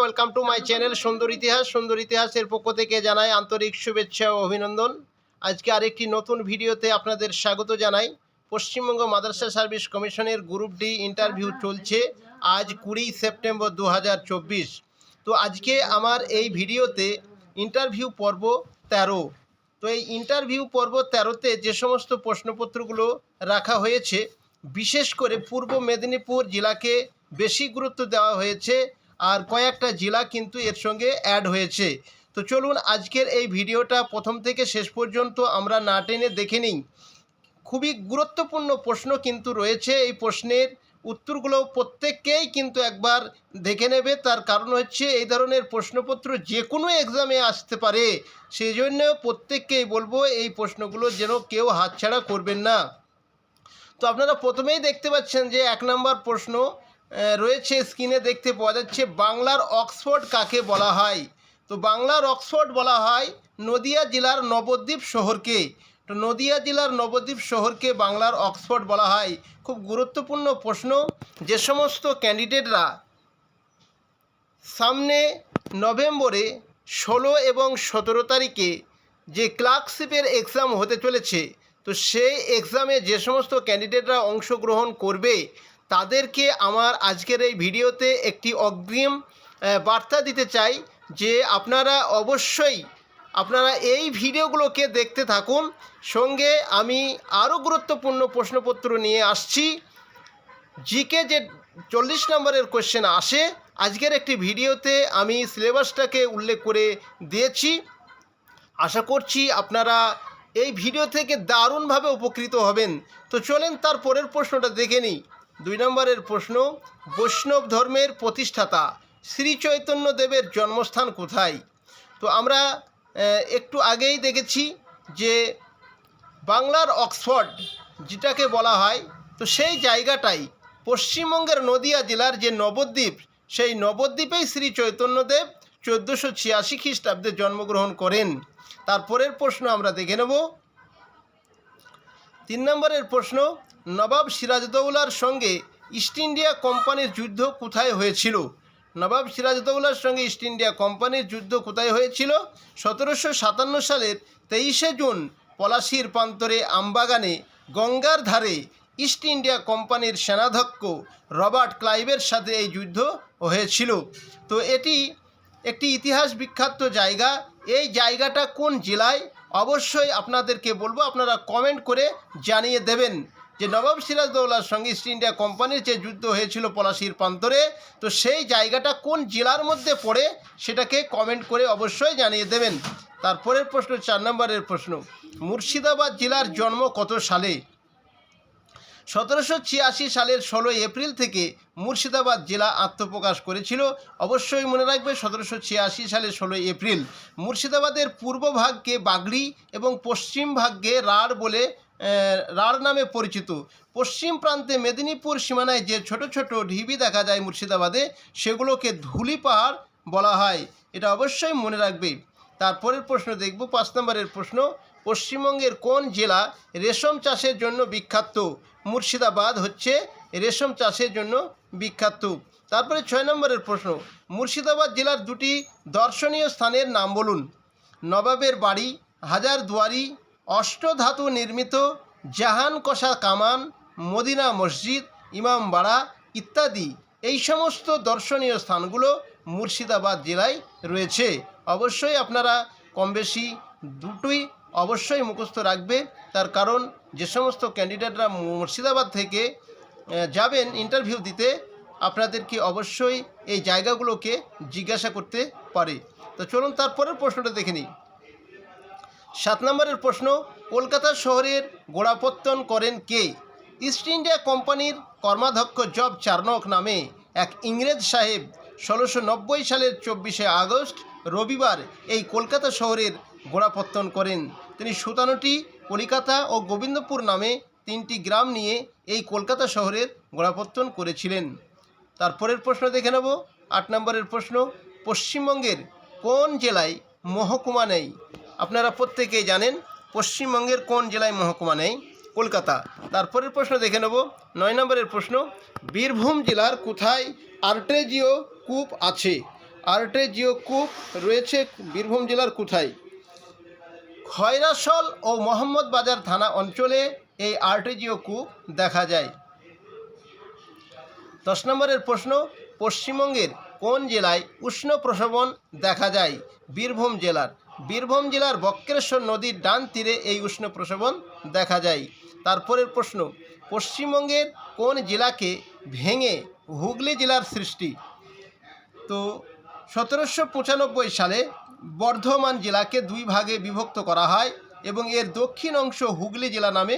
Welcome to my channel সুন্দর ইতিহাস সুন্দর ইতিহাসের পক্ষ থেকে জানাই আন্তরিক শুভেচ্ছা ও অভিনন্দন। আজকে আরেকটি নতুন ভিডিওতে আপনাদের স্বাগত জানাই। পশ্চিমবঙ্গ মাদ্রাসা সার্ভিস কমিশনের গ্রুপ ডি ইন্টারভিউ চলছে আজ কুড়ি সেপ্টেম্বর দু হাজার চব্বিশ। তো আজকে আমার এই ভিডিওতে ইন্টারভিউ পর্ব তেরো। তো এই ইন্টারভিউ পর্ব তেরোতে যে সমস্ত প্রশ্নপত্রগুলো রাখা হয়েছে, বিশেষ করে পূর্ব মেদিনীপুর জেলাকে বেশি গুরুত্ব দেওয়া হয়েছে আর কয়েকটা জেলা কিন্তু এর সঙ্গে অ্যাড হয়েছে। তো চলুন আজকের এই ভিডিওটা প্রথম থেকে শেষ পর্যন্ত আমরা না টেনে দেখে নিই। খুবই গুরুত্বপূর্ণ প্রশ্ন কিন্তু রয়েছে। এই প্রশ্নের উত্তরগুলো প্রত্যেককেই কিন্তু একবার দেখে নেবে। তার কারণ হচ্ছে এই ধরনের প্রশ্নপত্র যে কোনো এক্সামে আসতে পারে। সেই জন্য প্রত্যেককেই বলব এই প্রশ্নগুলো যেন কেউ হাতছাড়া করবেন না। তো আপনারা প্রথমেই দেখতে পাচ্ছেন যে এক নম্বর প্রশ্ন রয়েছে স্ক্রিনে দেখতে পাওয়া যাচ্ছে বাংলার অক্সফোর্ড কাকে বলা হয়? তো বাংলার অক্সফোর্ড বলা হয় নদিয়া জেলার নবদ্বীপ শহরকে। তো নদিয়া জেলার নবদ্বীপ শহরকে বাংলার অক্সফোর্ড বলা হয়। খুব গুরুত্বপূর্ণ প্রশ্ন, যে সমস্ত ক্যান্ডিডেটরা সামনে নভেম্বরে ষোলো এবং সতেরো তারিখে যে ক্লার্কশিপের এক্সাম হতে চলেছে, তো সেই এক্সামে যে সমস্ত ক্যান্ডিডেটরা অংশগ্রহণ করবে তাদেরকে আমার আজকের এই ভিডিওতে একটি অগ্রিম বার্তা দিতে চাই যে আপনারা অবশ্যই আপনারা এই ভিডিওগুলোকে দেখতে থাকুন। সঙ্গে আমি আরও গুরুত্বপূর্ণ প্রশ্নপত্র নিয়ে আসছি। জিকে যে চল্লিশ নম্বরের কোশ্চেন আসে, আজকের একটি ভিডিওতে আমি সিলেবাসটাকে উল্লেখ করে দিয়েছি। আশা করছি আপনারা এই ভিডিও থেকে দারুণভাবে উপকৃত হবেন। তো চলেন তার পরের প্রশ্নটা দেখে নিই। দুই নম্বরের প্রশ্ন, বৈষ্ণব ধর্মের প্রতিষ্ঠাতা শ্রী চৈতন্য দেবের জন্মস্থান কোথায়? তো আমরা একটু আগেই দেখেছি যে বাংলার অক্সফোর্ড যেটাকে বলা হয়, তো সেই জায়গাটাই পশ্চিমবঙ্গের নদিয়া জেলার যে নবদ্বীপ, সেই নবদ্বীপেই শ্রী চৈতন্যদেব চোদ্দোশো ছিয়াশি খ্রিস্টাব্দে জন্মগ্রহণ করেন। তারপরের প্রশ্ন আমরা দেখে নেব। তিন নম্বরের প্রশ্ন নবাব সিরাজদৌলার সঙ্গে ইস্ট ইন্ডিয়া কোম্পানির যুদ্ধ কোথায় হয়েছিল? নবাব সিরাজদৌলার সঙ্গে ইস্ট ইন্ডিয়া কোম্পানির যুদ্ধ কোথায় হয়েছিল? সতেরোশো সাতান্ন সালের তেইশে জুন পলাশির প্রান্তরে আমবাগানে গঙ্গার ধারে ইস্ট ইন্ডিয়া কোম্পানির সেনাধ্যক্ষ রবার্ট ক্লাইভের সাথে এই যুদ্ধ হয়েছিল। তো এটি একটি ইতিহাস বিখ্যাত জায়গা। এই জায়গাটা কোন জেলায়? অবশ্যই আপনাদেরকে বলব, আপনারা কমেন্ট করে জানিয়ে দেবেন। যে নবাব সিরাজদৌলার সঙ্গে ইস্ট ইন্ডিয়া কোম্পানির যে যুদ্ধ হয়েছিল পলাশির প্রান্তরে, তো সেই জায়গাটা কোন জেলার মধ্যে পড়ে সেটাকে কমেন্ট করে অবশ্যই জানিয়ে দেবেন। তারপরের প্রশ্ন, চার নম্বরের প্রশ্ন, মুর্শিদাবাদ জেলার জন্ম কত সালে? সতেরোশো ছিয়াশি সালের ষোলোই এপ্রিল থেকে মুর্শিদাবাদ জেলা আত্মপ্রকাশ করেছিল। অবশ্যই মনে রাখবে, সতেরোশো ছিয়াশি সালের ষোলোই এপ্রিল। মুর্শিদাবাদের পূর্ব ভাগকে বাগড়ি এবং পশ্চিম ভাগকে রাঢ় বলে রাঢ় নামে পরিচিত। পশ্চিম প্রান্তে মেদিনীপুর সীমানায় যে ছোট ছোট ঢিবি দেখা যায় মুর্শিদাবাদে, সেগুলোকে ধুলি পাহাড় বলা হয়। এটা অবশ্যই মনে রাখবে। তারপরের প্রশ্ন দেখব, পাঁচ নম্বরের প্রশ্ন, পশ্চিমবঙ্গের কোন জেলা রেশম চাষের জন্য বিখ্যাত? মুর্শিদাবাদ হচ্ছে রেশম চাষের জন্য বিখ্যাত। তারপরে ছয় নম্বরের প্রশ্ন, মুর্শিদাবাদ জেলার দুটি দর্শনীয় স্থানের নাম বলুন। নবাবের বাড়ি হাজার দুয়ারি অষ্টধাতু নির্মিত জাহান কষা কামান, মদিনা মসজিদ ইমামবাড়া ইত্যাদি। এই সমস্ত দর্শনীয় স্থানগুলো মুর্শিদাবাদ জেলায় রয়েছে। অবশ্যই আপনারা কম বেশি দুটোই অবশ্যই মুখস্থ রাখবে তার কারণ যে সমস্ত ক্যান্ডিডেটরা মুর্শিদাবাদ থেকে যাবেন ইন্টারভিউ দিতে, আপনাদেরকে অবশ্যই এই জায়গাগুলোকে জিজ্ঞাসা করতে পারে। তো চলুন তারপরের প্রশ্নটা দেখে নিই। সাত নম্বরের প্রশ্ন কলকাতা শহরের গোড়াপত্তন করেন কে? ইস্ট ইন্ডিয়া কোম্পানির কর্মাধ্যক্ষ জব চার্নক নামে এক ইংরেজ সাহেব ষোলোশো নব্বই সালের চব্বিশে আগস্ট রবিবার এই কলকাতা শহরের গোড়াপত্তন করেন। তিনি সুতানুটি, কলিকাতা ও গোবিন্দপুর নামে তিনটি গ্রাম নিয়ে এই কলকাতা শহরের গোড়াপত্তন করেছিলেন। তারপরের প্রশ্ন দেখে নেব। আট নম্বরের প্রশ্ন, পশ্চিমবঙ্গের কোন জেলায় মহকুমা নেই? আপনারা প্রত্যেকেই জানেন পশ্চিমবঙ্গের কোন জেলায় মহকুমা নেই? কলকাতা। তারপরের প্রশ্ন দেখে নেব। নয় নম্বরের প্রশ্ন, বীরভূম জেলার কোথায় আর্টেজিও কূপ আছে? আর্টেজিও কূপ রয়েছে বীরভূম জেলার কোথায়? খয়রাসল ও মোহাম্মদ বাজার থানা অঞ্চলে এই আর্টেজিও কূপ দেখা যায়। দশ নম্বরের প্রশ্ন, পশ্চিমবঙ্গের কোন জেলায় উষ্ণ প্রসবন দেখা যায় বীরভূম জেলার? বীরভূম জেলার বক্রেশ্বর নদীর ডান তীরে এই উষ্ণ প্রসবন দেখা যায়। তারপরের প্রশ্ন, পশ্চিমবঙ্গের কোন জেলাকে ভেঙে হুগলি জেলার সৃষ্টি? তো সতেরোশো পঁচানব্বই সালে বর্ধমান জেলাকে দুই ভাগে বিভক্ত করা হয় এবং এর দক্ষিণ অংশ হুগলি জেলা নামে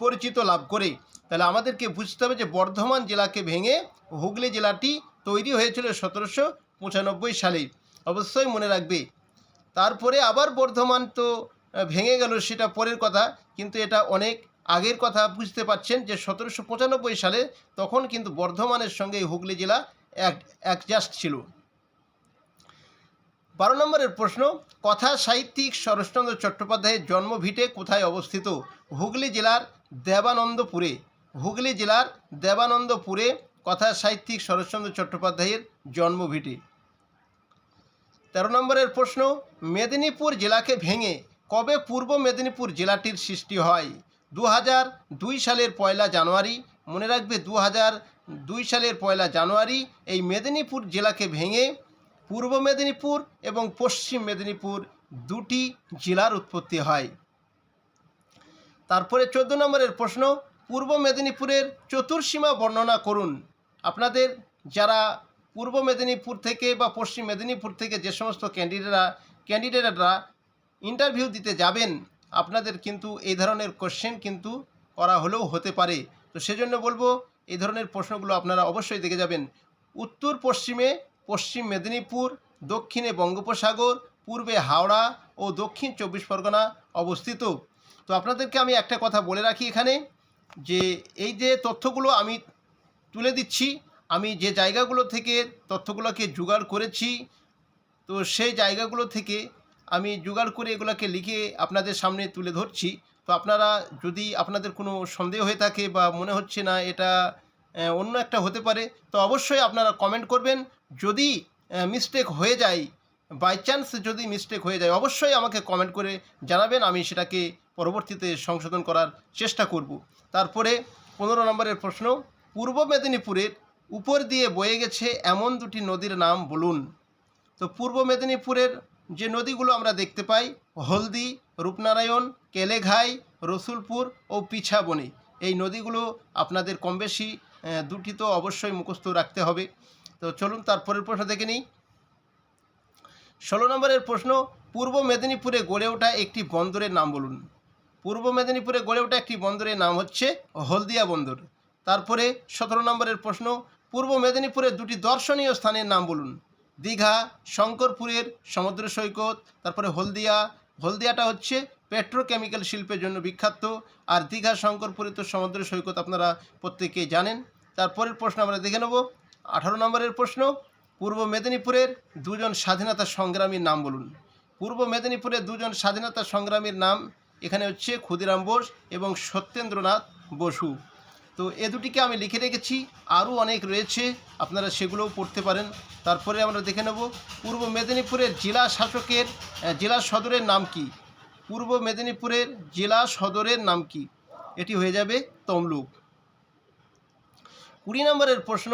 পরিচিত লাভ করে। তাহলে আমাদেরকে বুঝতে হবে যে বর্ধমান জেলাকে ভেঙে হুগলি জেলাটি তৈরি হয়েছিল সতেরোশো পঁচানব্বই সালে। অবশ্যই মনে রাখবে তারপরে আবার বর্ধমান তো ভেঙে গেল সেটা পরের কথা। কিন্তু এটা অনেক আগের কথা বুঝতে পারছেন যে সতেরোশো পঁচানব্বই সালে তখন কিন্তু বর্ধমানের সঙ্গে হুগলি জেলা এক অ্যাডজাস্ট ছিল। বারো নম্বরের প্রশ্ন, কথা সাহিত্যিক শরৎচন্দ্র চট্টোপাধ্যায়ের জন্মভিটে কোথায় অবস্থিত? হুগলি জেলার দেবানন্দপুরে। হুগলি জেলার দেবানন্দপুরে কথা সাহিত্যিক শরৎচন্দ্র চট্টোপাধ্যায়ের জন্মভিটে। তেরো নম্বরের প্রশ্ন, মেদিনীপুর জেলাকে ভেঙে কবে পূর্ব মেদিনীপুর জেলাটির সৃষ্টি হয়? দু হাজার দুই সালের পয়লা জানুয়ারি, মনে রাখবে দু হাজার দুই সালের পয়লা জানুয়ারি, এই মেদিনীপুর জেলাকে ভেঙে পূর্ব মেদিনীপুর এবং পশ্চিম মেদিনীপুর দুটি জেলার উৎপত্তি হয়। তারপরে চোদ্দ নম্বরের প্রশ্ন, পূর্ব মেদিনীপুরের চতুর্সীমা বর্ণনা করুন। আপনাদের যারা পূর্ব মেদিনীপুর থেকে বা পশ্চিম মেদিনীপুর থেকে যে সমস্ত ক্যান্ডিডেটরা ক্যান্ডিডেটরা ইন্টারভিউ দিতে যাবেন, আপনাদের কিন্তু এই ধরনের কোশ্চেন কিন্তু করা হলেও হতে পারে। তো সেজন্য বলব, এই ধরনের প্রশ্নগুলো আপনারা অবশ্যই দেখে যাবেন। উত্তর পশ্চিমে পশ্চিম মেদিনীপুর, দক্ষিণে বঙ্গোপসাগর, পূর্বে হাওড়া ও দক্ষিণ চব্বিশ পরগনা অবস্থিত। তো আপনাদেরকে আমি একটা কথা বলে রাখি এখানে, যে এই যে তথ্যগুলো আমি তুলে দিচ্ছি আমি যে জায়গাগুলো থেকে তথ্যগুলোকে জোগাড় করেছি, তো সেই জায়গাগুলো থেকে আমি জোগাড় করে এগুলোকে লিখে আপনাদের সামনে তুলে ধরছি। তো আপনারা যদি আপনাদের কোনো সন্দেহ হয়ে থাকে বা মনে হচ্ছে না এটা অন্য একটা হতে পারে, তো অবশ্যই আপনারা কমেন্ট করবেন। যদি মিস্টেক হয়ে যায় বাই চান্স যদি মিস্টেক হয়ে যায়, অবশ্যই আমাকে কমেন্ট করে জানাবেন। আমি সেটাকে পরবর্তীতে সংশোধন করার চেষ্টা করব। তারপরে পনেরো নম্বরের প্রশ্ন, পূর্ব মেদিনীপুরের উপর দিয়ে বয়ে গেছে এমন দুটি নদীর নাম বলুন। তো পূর্ব মেদিনীপুরের যে নদীগুলো আমরা দেখতে পাই, হলদি, রূপনারায়ণ, কেলেঘাই, রসুলপুর ও পিছাবনি, এই নদীগুলো আপনাদের কম বেশি দুটি তো অবশ্যই মুখস্থ রাখতে হবে। তো চলুন তারপরের প্রশ্ন দেখে নিই। ষোলো নম্বরের প্রশ্ন, পূর্ব মেদিনীপুরে গড়ে ওঠা একটি বন্দরের নাম বলুন। পূর্ব মেদিনীপুরে গড়ে ওঠা একটি বন্দরের নাম হচ্ছে হলদিয়া বন্দর। তারপরে সতেরো নম্বরের প্রশ্ন পূর্ব মেদিনীপুরের দুটি দর্শনীয় স্থানের নাম বলুন। দীঘা, শঙ্করপুরের সমুদ্র সৈকত, তারপরে হলদিয়া। হলদিয়াটা হচ্ছে পেট্রোকেমিক্যাল শিল্পের জন্য বিখ্যাত। আর দীঘা, শঙ্করপুরে তো সমুদ্র সৈকত আপনারা প্রত্যেকেই জানেন। তারপরের প্রশ্ন আমরা দেখে নেব। আঠারো নম্বরের প্রশ্ন, পূর্ব মেদিনীপুরের দুজন স্বাধীনতা সংগ্রামীর নাম বলুন। পূর্ব মেদিনীপুরের দুজন স্বাধীনতা সংগ্রামীর নাম এখানে হচ্ছে ক্ষুদিরাম বোস এবং সত্যেন্দ্রনাথ বসু। তো এ দুটিকে আমি লিখে রেখেছি। আরও অনেক রয়েছে, আপনারা সেগুলোও পড়তে পারেন। তারপরে আমরা দেখে নেব, পূর্ব মেদিনীপুরের জেলা শাসকের জেলা সদরের নাম কি? পূর্ব মেদিনীপুরের জেলা সদরের নাম কি? এটি হয়ে যাবে তমলুক। কুড়ি নম্বরের প্রশ্ন,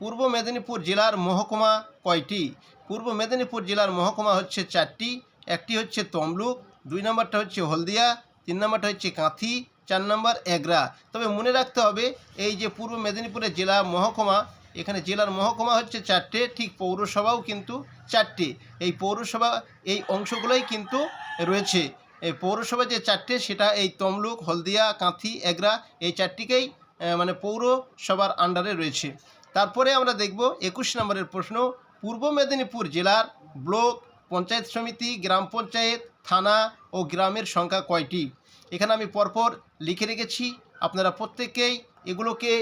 পূর্ব মেদিনীপুর জেলার মহকুমা কয়টি? পূর্ব মেদিনীপুর জেলার মহকুমা হচ্ছে চারটি, একটি হচ্ছে তমলুক, দুই নম্বরটা হচ্ছে হলদিয়া, তিন নম্বরটা হচ্ছে কাঁথি চার নম্বর এগরা। তবে মনে রাখতে হবে, এই যে পূর্ব মেদিনীপুরের জেলা মহকুমা, এখানে জেলার মহকুমা হচ্ছে চারটে, ঠিক পৌরসভাও কিন্তু চারটে। এই পৌরসভা, এই অংশগুলোই কিন্তু রয়েছে। এই পৌরসভা যে চারটে, সেটা এই তমলুক, হলদিয়া, কাঁথি, এগরা, এই চারটিকেই মানে পৌরসভার আন্ডারে রয়েছে। তারপরে আমরা দেখব একুশ নম্বরের প্রশ্ন, পূর্ব মেদিনীপুর জেলার ব্লক, পঞ্চায়েত সমিতি, গ্রাম পঞ্চায়েত, থানা ও গ্রামের সংখ্যা কয়টি? এখানে আমি পরপর লিখে রেখেছি। আপনারা প্রত্যেকেই এগুলোকে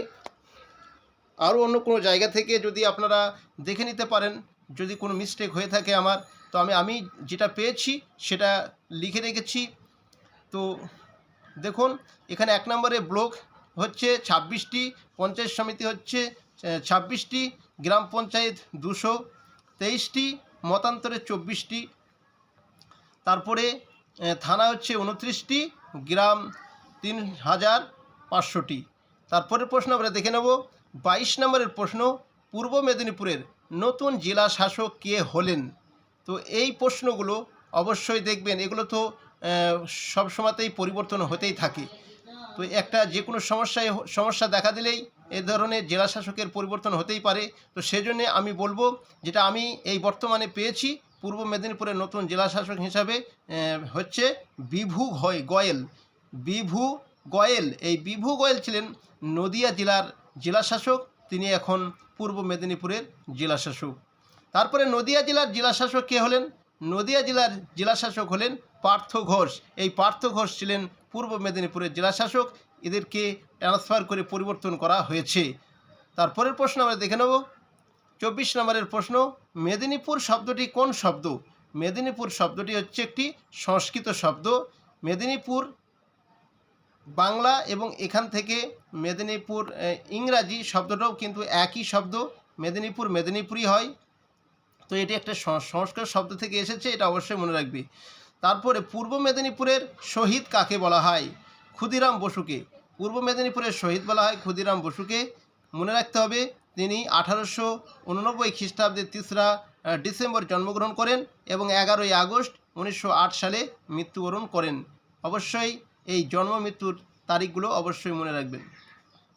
আরও অন্য কোনো জায়গা থেকে যদি আপনারা দেখে নিতে পারেন, যদি কোনো মিস্টেক হয়ে থাকে আমার, তো আমি আমি যেটা পেয়েছি সেটা লিখে রেখেছি। তো দেখুন, এখানে এক নম্বরে ব্লক হচ্ছে ছাব্বিশটি, পঞ্চায়েত সমিতি হচ্ছে ছাব্বিশটি, গ্রাম পঞ্চায়েত দুশো তেইশটি, মতান্তরে চব্বিশটি। তারপরে থানা হচ্ছে উনত্রিশটি গ্রাম তিন হাজার পাঁচশোটি। তারপরের প্রশ্ন আমরা দেখে নেব। বাইশ নম্বরের প্রশ্ন, পূর্ব মেদিনীপুরের নতুন জেলা শাসক কে হলেন? তো এই প্রশ্নগুলো অবশ্যই দেখবেন, এগুলো তো সব সময়তেই পরিবর্তন হতেই থাকে। তো একটা যে কোনো সমস্যায়, সমস্যা দেখা দিলেই এ ধরনের জেলা শাসকের পরিবর্তন হতেই পারে। তো সেজন্য আমি বলব, যেটা আমি এই বর্তমানে পেয়েছি পূর্ব মেদিনীপুরের নতুন জেলা শাসক হিসাবে হচ্ছে বিভু ঘয়, গয়েল। বিভু গয়েল, এই বিভু গয়েল ছিলেন নদিয়া জেলার জেলা শাসক তিনি এখন পূর্ব মেদিনীপুরের জেলা শাসক তারপরে নদিয়া জেলার জেলা শাসক কে হলেন? নদিয়া জেলার জেলা শাসক হলেন পার্থ ঘোষ। এই পার্থ ঘোষ ছিলেন পূর্ব মেদিনীপুরের জেলা শাসক এদেরকে ট্রান্সফার করে পরিবর্তন করা হয়েছে। তারপরের প্রশ্ন আমরা দেখে নেব। চব্বিশ নম্বরের প্রশ্ন, মেদিনীপুর শব্দটি কোন শব্দ? মেদিনীপুর শব্দটি হচ্ছে একটি সংস্কৃত শব্দ। মেদিনীপুর, বাংলা এবং এখান থেকে মেদিনীপুর ইংরাজি শব্দটাও কিন্তু একই শব্দ। মেদিনীপুর মেদিনীপুরই হয়। তো এটি একটা সংস্কৃত শব্দ থেকে এসেছে, এটা অবশ্যই মনে রাখবে। তারপরে পূর্ব মেদিনীপুরের শহীদ কাকে বলা হয়? ক্ষুদিরাম বসুকে। পূর্ব মেদিনীপুরের শহীদ বলা হয় ক্ষুদিরাম বসুকে। মনে রাখতে হবে তিনি আঠারোশো উননব্বই খ্রিস্টাব্দের তিসরা ডিসেম্বর জন্মগ্রহণ করেন এবং এগারোই আগস্ট উনিশশো আট সালে মৃত্যুবরণ করেন। অবশ্যই এই জন্ম মৃত্যুর তারিখগুলো অবশ্যই মনে রাখবেন।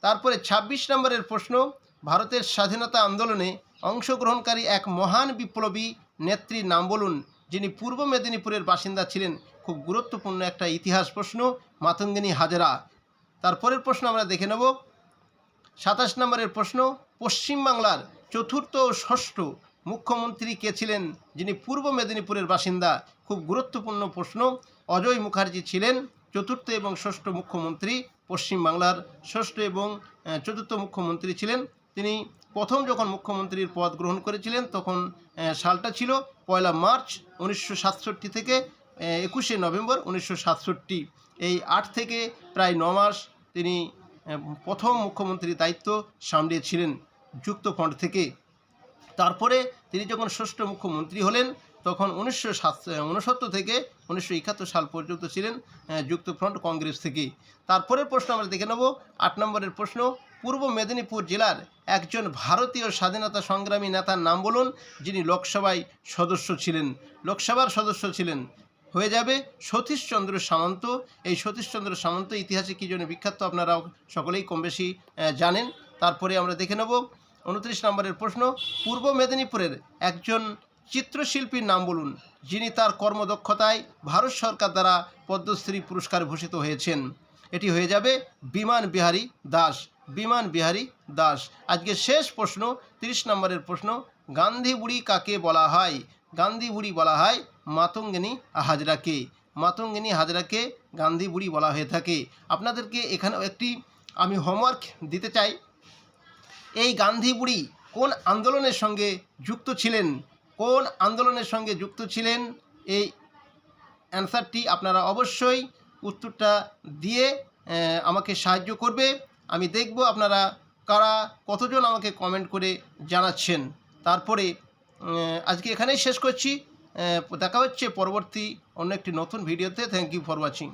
তারপরে ২৬ নম্বরের প্রশ্ন, ভারতের স্বাধীনতা আন্দোলনে অংশগ্রহণকারী এক মহান বিপ্লবী নেত্রীর নাম বলুন, যিনি পূর্ব মেদিনীপুরের বাসিন্দা ছিলেন। খুব গুরুত্বপূর্ণ একটা ইতিহাস প্রশ্ন, মাতঙ্গিনী হাজরা। তারপরের প্রশ্ন আমরা দেখে নেব। সাতাশ নম্বরের প্রশ্ন, পশ্চিমবাংলার চতুর্থ ও ষষ্ঠ মুখ্যমন্ত্রী কে ছিলেন? যিনি পূর্ব মেদিনীপুরের বাসিন্দা। খুব গুরুত্বপূর্ণ প্রশ্ন। অজয় মুখার্জি ছিলেন চতুর্থ এবং ষষ্ঠ মুখ্যমন্ত্রী। পশ্চিমবাংলার ষষ্ঠ এবং চতুর্থ মুখ্যমন্ত্রী ছিলেন। তিনি প্রথম যখন মুখ্যমন্ত্রীর পদ গ্রহণ করেছিলেন, তখন সালটা ছিল পয়লা মার্চ উনিশশো সাতষট্টি থেকে একুশে নভেম্বর উনিশশো সাতষট্টি। এই আট থেকে প্রায় ন মাস তিনি প্রথম মুখ্যমন্ত্রীর দায়িত্ব সামলিয়েছিলেন যুক্তফ্রন্ট থেকে। তারপরে তিনি যখন ষষ্ঠ মুখ্যমন্ত্রী হলেন, তখন উনিশশো সাত থেকে উনিশশো একাত্তর সাল পর্যন্ত ছিলেন যুক্তফ্রন্ট কংগ্রেস থেকে। তারপরের প্রশ্ন আমরা দেখে নেব। আট নম্বরের প্রশ্ন, পূর্ব মেদিনীপুর জেলার একজন ভারতীয় স্বাধীনতা সংগ্রামী নেতার নাম বলুন, যিনি লোকসভায় সদস্য ছিলেন। লোকসভার সদস্য ছিলেন হয়ে যাবে। সতীশচন্দ্র সামন্ত। এই সতীশচন্দ্র সামন্ত ইতিহাসে কী জন্য বিখ্যাত আপনারা সকলেই কম বেশি জানেন। তারপরে আমরা দেখে নেব। উনত্রিশ নম্বরের প্রশ্ন, পূর্ব মেদিনীপুরের একজন চিত্রশিল্পীর নাম বলুন, যিনি তার কর্মদক্ষতায় ভারত সরকার দ্বারা পদ্মশ্রী পুরস্কার ভূষিত হয়েছেন। এটি হয়ে যাবে বিমান বিহারী দাস। বিমান বিহারী দাস। আজকে শেষ প্রশ্ন, তিরিশ নম্বরের প্রশ্ন, গান্ধী বুড়ি কাকে বলা হয়? গান্ধী বুড়ি বলা হয় মাতঙ্গিনী হাজরাকে। মাতঙ্গিনী হাজরাকে গান্ধী বুড়ি বলা হয়ে থাকে। আপনাদেরকে এখানেও একটি আমি হোমওয়ার্ক দিতে চাই। এই গান্ধী বুড়ি কোন আন্দোলনের সঙ্গে যুক্ত ছিলেন? কোন আন্দোলনের সঙ্গে যুক্ত ছিলেন? এই অ্যান্সারটি আপনারা অবশ্যই উত্তরটা দিয়ে আমাকে সাহায্য করবে। আমি দেখব আপনারা কারা, কতজন আমাকে কমেন্ট করে জানাচ্ছেন। তারপরে আজকে এখানেই শেষ করছি। দেখা হচ্ছে পরবর্তী অন্য একটি নতুন ভিডিওতে। Thank you for watching